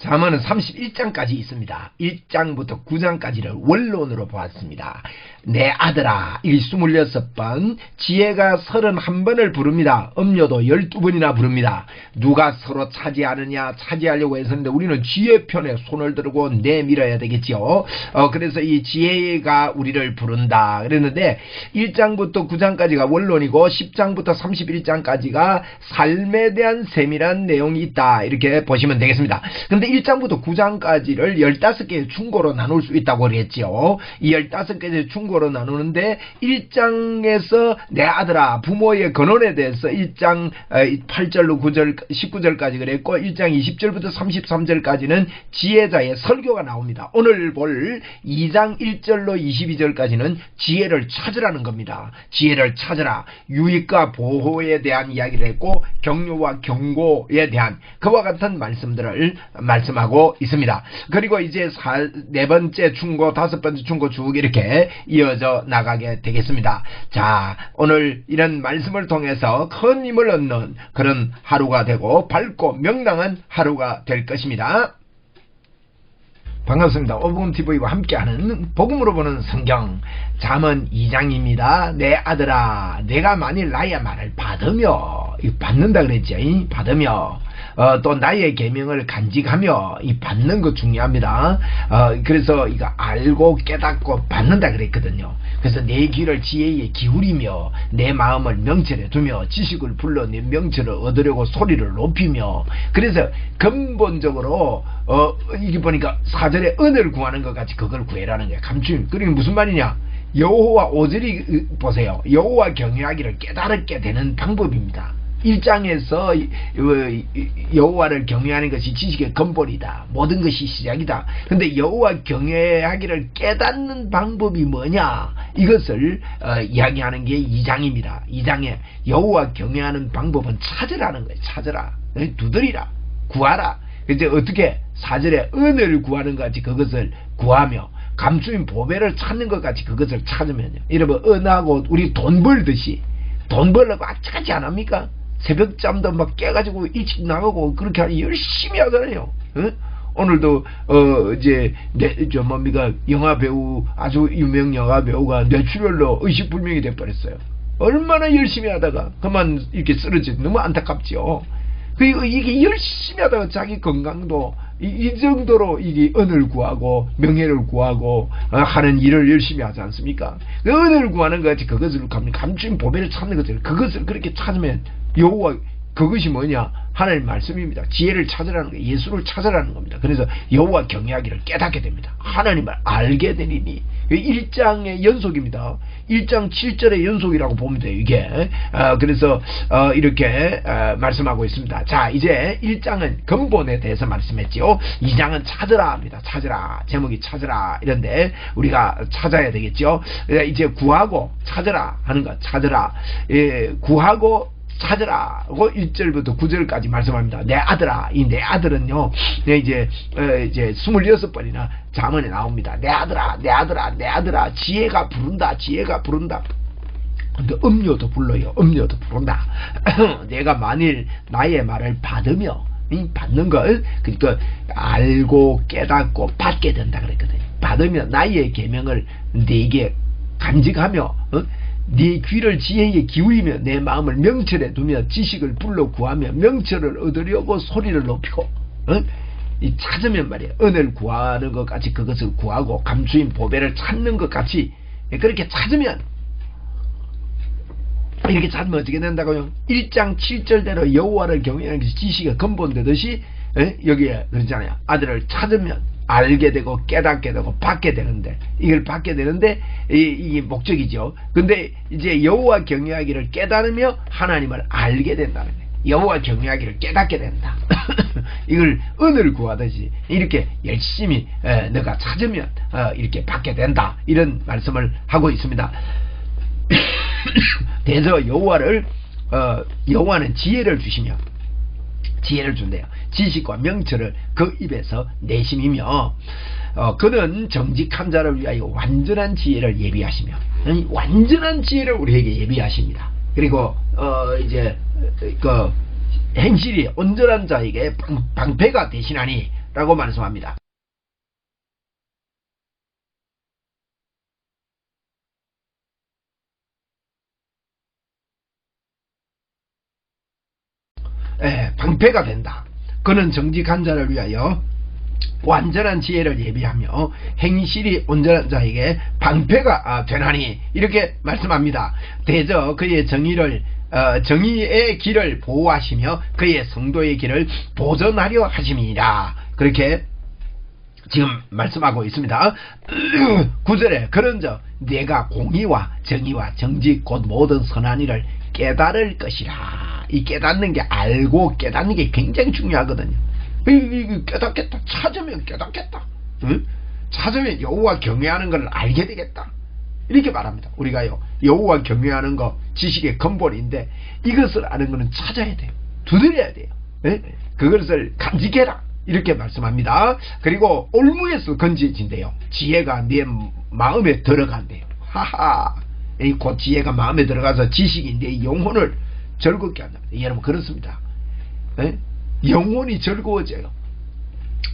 잠언은 31장까지 있습니다. 1장부터 9장까지를 원론으로 보았습니다. 내 아들아 이 26번 지혜가 31번을 부릅니다. 음료도 12번이나 부릅니다. 누가 서로 차지하느냐 차지하려고 했었는데 우리는 지혜 편에 손을 들고 내밀어야 되겠지요. 어, 그래서 이 지혜가 우리를 부른다 그랬는데 1장부터 9장까지가 원론이고 10장부터 31장까지가 삶에 대한 세밀한 내용이 있다 이렇게 보시면 되겠습니다. 근데 1장부터 9장까지를 15개의 충고로 나눌 수 있다고 그랬지요. 이 15개의 충고로 나누는데 1장에서 내 아들아 부모의 근원에 대해서 1장 8절로 9절 19절까지 그랬고 1장 20절부터 33절까지는 지혜자의 설교가 나옵니다. 오늘 볼 2장 1절로 22절까지는 지혜를 찾으라는 겁니다. 지혜를 찾으라. 유익과 보호에 대한 이야기를 했고 격려와 경고에 대한 그와 같은 말씀들을 말 씀하고 있습니다. 그리고 이제 네 번째 충고, 다섯 번째 충고 쭉 이렇게 이어져 나가게 되겠습니다. 자, 오늘 이런 말씀을 통해서 큰 힘을 얻는 그런 하루가 되고 밝고 명랑한 하루가 될 것입니다. 반갑습니다. 오복음TV와 함께하는 복음으로 보는 성경 잠언 2장입니다. 내 아들아 내가 만일 나의 말을 받으며 받는다 그랬죠. 받으며 어, 또 나의 계명을 간직하며 이 받는 거 중요합니다. 어, 그래서 이거 알고 깨닫고 받는다 그랬거든요. 그래서 내 귀를 지혜에 기울이며 내 마음을 명철에 두며 지식을 불러 내 명철을 얻으려고 소리를 높이며 그래서 근본적으로 어, 이게 보니까 사절에 은을 구하는 것 같이 그걸 구해라는 거야. 감추임. 그러니까 무슨 말이냐? 여호와 오절이 보세요. 여호와 경외하기를 깨달게 되는 방법입니다. 1장에서 여호와를 경외하는 것이 지식의 근본이다. 모든 것이 시작이다. 근데 여호와 경외하기를 깨닫는 방법이 뭐냐? 이것을 어, 이야기하는 게 2장입니다. 2장에 여호와 경외하는 방법은 찾으라는 거예요. 찾으라. 두드리라. 구하라. 이제 어떻게 사절에 은을 구하는 것 같이 그것을 구하며 감추인 보배를 찾는 것 같이 그것을 찾으면요. 여러분 은하고 우리 돈 벌듯이 돈 벌려고 안 합니까? 새벽잠도 막 깨가지고 일찍 나가고 그렇게 열심히 하잖아요. 어? 오늘도 어 이제 저 뭡니까 영화 배우 아주 유명 영화 배우가 뇌출혈로 의식불명이 돼 버렸어요. 얼마나 열심히 하다가 그만 이렇게 쓰러지 너무 안타깝지요. 그리고 이게 열심히 하다가 자기 건강도 이, 이, 정도로 이게 은을 구하고 명예를 구하고 어, 하는 일을 열심히 하지 않습니까? 그 은을 구하는 것 같이 그것을 감추인 보배를 찾는 것을 그것을 그렇게 찾으면 여호와 그것이 뭐냐? 하나님 말씀입니다. 지혜를 찾으라는 거예요. 예수를 찾으라는 겁니다. 그래서 여호와 경외하기를 깨닫게 됩니다. 하나님을 알게 되리니 1장의 연속입니다. 1장 7절의 연속이라고 보면 돼요. 이게 어, 그래서 어, 이렇게 어, 말씀하고 있습니다. 자 이제 1장은 근본에 대해서 말씀했지요. 2장은 찾으라 합니다. 찾으라 제목이 찾으라 이런데 우리가 찾아야 되겠죠. 이제 구하고 찾으라 하는 것 찾으라 예, 구하고 찾으라. 고 1절부터 9절까지 말씀합니다. 내 아들아. 이 내 아들은요, 네, 이제, 어, 이제 26번이나 자문에 나옵니다. 내 아들아, 내 아들아, 내 아들아. 지혜가 부른다, 지혜가 부른다. 근데 음료도 불러요. 음료도 부른다. 내가 만일 나의 말을 받으며, 받는 걸, 그러니까 알고 깨닫고 받게 된다 그랬거든요. 받으면 나의 계명을 내게 간직하며, 어? 네 귀를 지혜에 기울이며 내 마음을 명철에 두며 지식을 불러 구하며 명철을 얻으려고 소리를 높이고 어? 이 찾으면 말이야 은을 구하는 것 같이 그것을 구하고 감추인 보배를 찾는 것 같이 그렇게 찾으면 이렇게 찾으면 어떻게 된다고요? 1장 7절대로 여호와를 경외하는 것이 지식의 근본 되듯이 여기에 그러잖아요. 아들을 찾으면 알게 되고 깨닫게 되고 받게 되는데 이걸 받게 되는데 이, 게 목적이죠. 근데 이제 여호와 경외하기를 깨달으며 하나님을 알게 된다는 거예요. 여호와 경외하기를 깨닫게 된다. 이걸 은을 구하듯이 이렇게 열심히 에, 너가 찾으면 어, 이렇게 받게 된다. 이런 말씀을 하고 있습니다. 그래서 여호와를 어, 여호와는 지혜를 주시며 지혜를 준대요. 지식과 명철을 그 입에서 내심이며 어, 그는 정직한 자를 위하여 완전한 지혜를 예비하시며 완전한 지혜를 우리에게 예비하십니다. 그리고 어, 이제 그 행실이 온전한 자에게 방, 패가 되시나니 라고 말씀합니다. 에, 방패가 된다. 그는 정직한 자를 위하여 완전한 지혜를 예비하며 행실이 온전한 자에게 방패가 아, 되나니 이렇게 말씀합니다. 대저 그의 정의를 어, 정의의 길을 보호하시며 그의 성도의 길을 보존하려 하심이라 그렇게 지금 말씀하고 있습니다. 구절에 그런저 내가 공의와 정의와 정직 곧 모든 선한 일을 깨달을 것이라. 이 깨닫는 게 알고 깨닫는 게 굉장히 중요하거든요. 깨닫겠다. 찾으면 깨닫겠다. 응? 찾으면 여호와 경외하는 걸 알게 되겠다. 이렇게 말합니다. 우리가요 여호와 경외하는 거 지식의 근본인데 이것을 아는 것은 찾아야 돼요. 두드려야 돼요. 네? 그것을 간직해라. 이렇게 말씀합니다. 그리고 올무에서 건지진대요. 지혜가 네 마음에 들어간대요. 하하. 곧 지혜가 마음에 들어가서 지식이 내 영혼을 즐겁게 한다. 여러분 그렇습니다. 네? 영혼이 즐거워져요.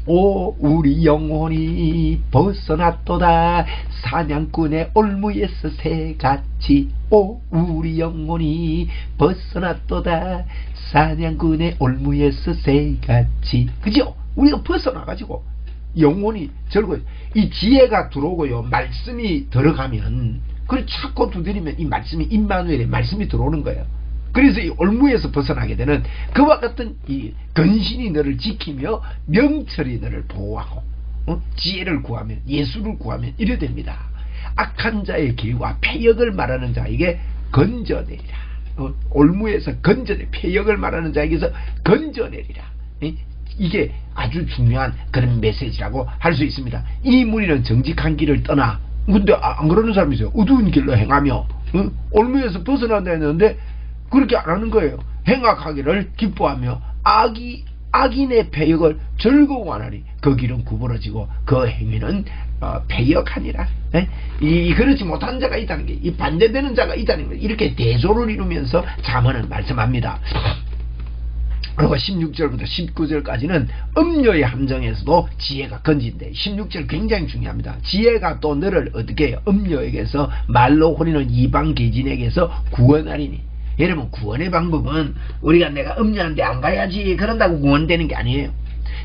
오 우리 영혼이 벗어났도다 사냥꾼의 올무에서 새같이 오 우리 영혼이 벗어났도다 사냥꾼의 올무에서 새같이 그죠? 우리가 벗어나가지고 영혼이 즐거워요. 이 지혜가 들어오고요 말씀이 들어가면 그걸 찾고 두드리면 이 말씀이 임마누엘의 말씀이 들어오는 거예요. 그래서 이 올무에서 벗어나게 되는 그와 같은 이 근신이 너를 지키며 명철이 너를 보호하고 어? 지혜를 구하면 예수를 구하면 이래 됩니다. 악한 자의 길과 폐역을 말하는 자에게 건져내리라. 어? 올무에서 건져내 폐역을 말하는 자에게서 건져내리라. 이? 이게 아주 중요한 그런 메시지라고 할 수 있습니다. 이 무리는 정직한 길을 떠나 근데 아, 안 그러는 사람이 있어요. 어두운 길로 행하며 어? 올무에서 벗어난다 했는데 그렇게 안 하는 거예요. 행악하기를 기뻐하며 악이 악인의 폐역을 즐거워하나니 그 길은 구부러지고 그 행위는 어, 폐역하니라. 에? 이 그렇지 못한 자가 있다는 게 이 반대되는 자가 있다는 거 이렇게 대조를 이루면서 자문을 말씀합니다. 그리고 16절부터 19절까지는 음료의 함정에서도 지혜가 건진대 16절 굉장히 중요합니다. 지혜가 또 너를 어떻게? 음료에게서 말로 호리는 이방 계진에게서 구원하리니 여러분 구원의 방법은 우리가 내가 음녀한테 안 가야지 그런다고 구원되는 게 아니에요.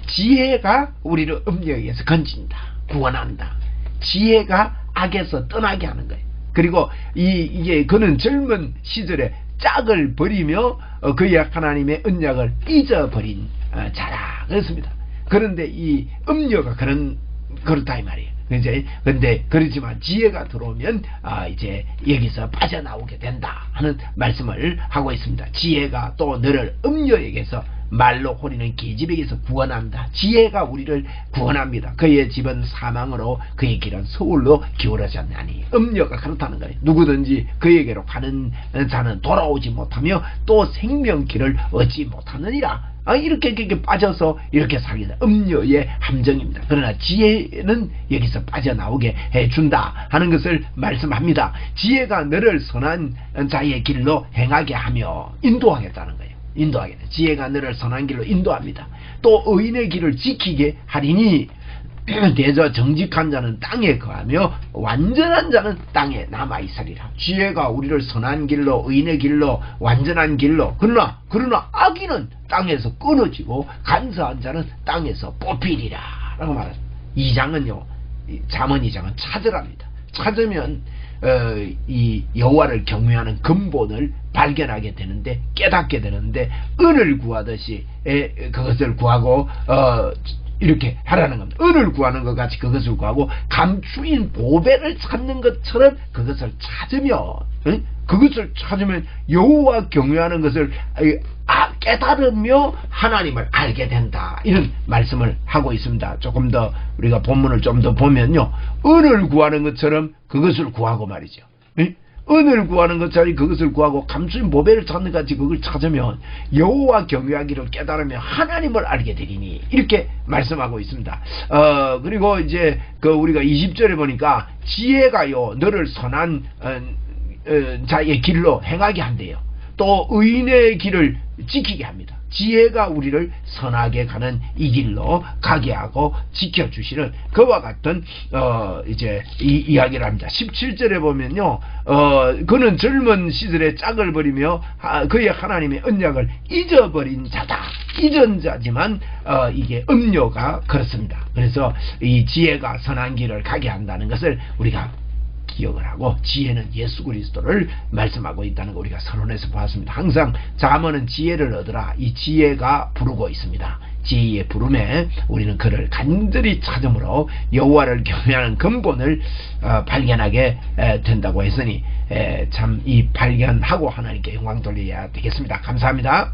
지혜가 우리를 음녀에게서 건진다. 구원한다. 지혜가 악에서 떠나게 하는 거예요. 그리고 이, 이게 그는 젊은 시절에 짝을 버리며 어, 그의 하나님의 은약을 잊어버린 어, 자라 그렇습니다. 그런데 이 음녀가 그런 그렇다 이 말이에요. 이제 근데 그렇지만 지혜가 들어오면 아 이제 여기서 빠져나오게 된다 하는 말씀을 하고 있습니다. 지혜가 또 너를 음녀에게서 말로 호리는 계집에게서 구원한다. 지혜가 우리를 구원합니다. 그의 집은 사망으로 그의 길은 서울로 기울어졌나니 음녀가 그렇다는 거예요. 누구든지 그에게로 가는 자는 돌아오지 못하며 또 생명길을 얻지 못하느니라. 아, 이렇게, 이렇게 빠져서 이렇게 살게 다 음녀의 함정입니다. 그러나 지혜는 여기서 빠져나오게 해준다 하는 것을 말씀합니다. 지혜가 너를 선한 자의 길로 행하게 하며 인도하겠다는 거예요. 인도하게 돼. 지혜가 너를 선한 길로 인도합니다. 또 의인의 길을 지키게 하리니 대저 정직한 자는 땅에 거하며 완전한 자는 땅에 남아있으리라. 지혜가 우리를 선한 길로 의인의 길로 완전한 길로 그러나 그러나 악인은 땅에서 끊어지고 간사한 자는 땅에서 뽑히리라 라고 말합니다. 이 장은요 잠언 이 장은 찾으랍니다. 찾으면 어, 이 여호와를 경외하는 근본을 발견하게 되는데 깨닫게 되는데 은을 구하듯이 에, 그것을 구하고 어, 이렇게 하라는 겁니다. 은을 구하는 것 같이 그것을 구하고 감추인 보배를 찾는 것처럼 그것을 찾으면 응? 그것을 찾으면 여호와 경외하는 것을 아, 깨달으며 하나님을 알게 된다. 이런 말씀을 하고 있습니다. 조금 더 우리가 본문을 좀 더 보면요. 은을 구하는 것처럼 그것을 구하고 말이죠. 응? 은을 구하는 것처럼 그것을 구하고 감추인 보배를 찾는 같이 그걸 찾으면 여호와 경외하기를 깨달으면 하나님을 알게 되리니 이렇게 말씀하고 있습니다. 어 그리고 이제 그 우리가 20절에 보니까 지혜가요 너를 선한 어, 어, 자의 길로 행하게 한대요. 또 의인의 길을 지키게 합니다. 지혜가 우리를 선하게 가는 이 길로 가게 하고 지켜주시는 그와 같은 어 이제 이 이야기를 합니다. 17절에 보면요, 어 그는 젊은 시절에 짝을 버리며 아, 그의 하나님의 언약을 잊어버린 자다. 잊은 자지만 어 이게 음료가 그렇습니다. 그래서 이 지혜가 선한 길을 가게 한다는 것을 우리가 기억을 하고 지혜는 예수 그리스도를 말씀하고 있다는 거 우리가 선언해서 보았습니다. 항상 자문은 지혜를 얻으라. 이 지혜가 부르고 있습니다. 지혜의 부름에 우리는 그를 간절히 찾음으로 여호와를 경외하는 근본을 어, 발견하게 에, 된다고 했으니 참 이 발견하고 하나님께 영광 돌려야 되겠습니다. 감사합니다.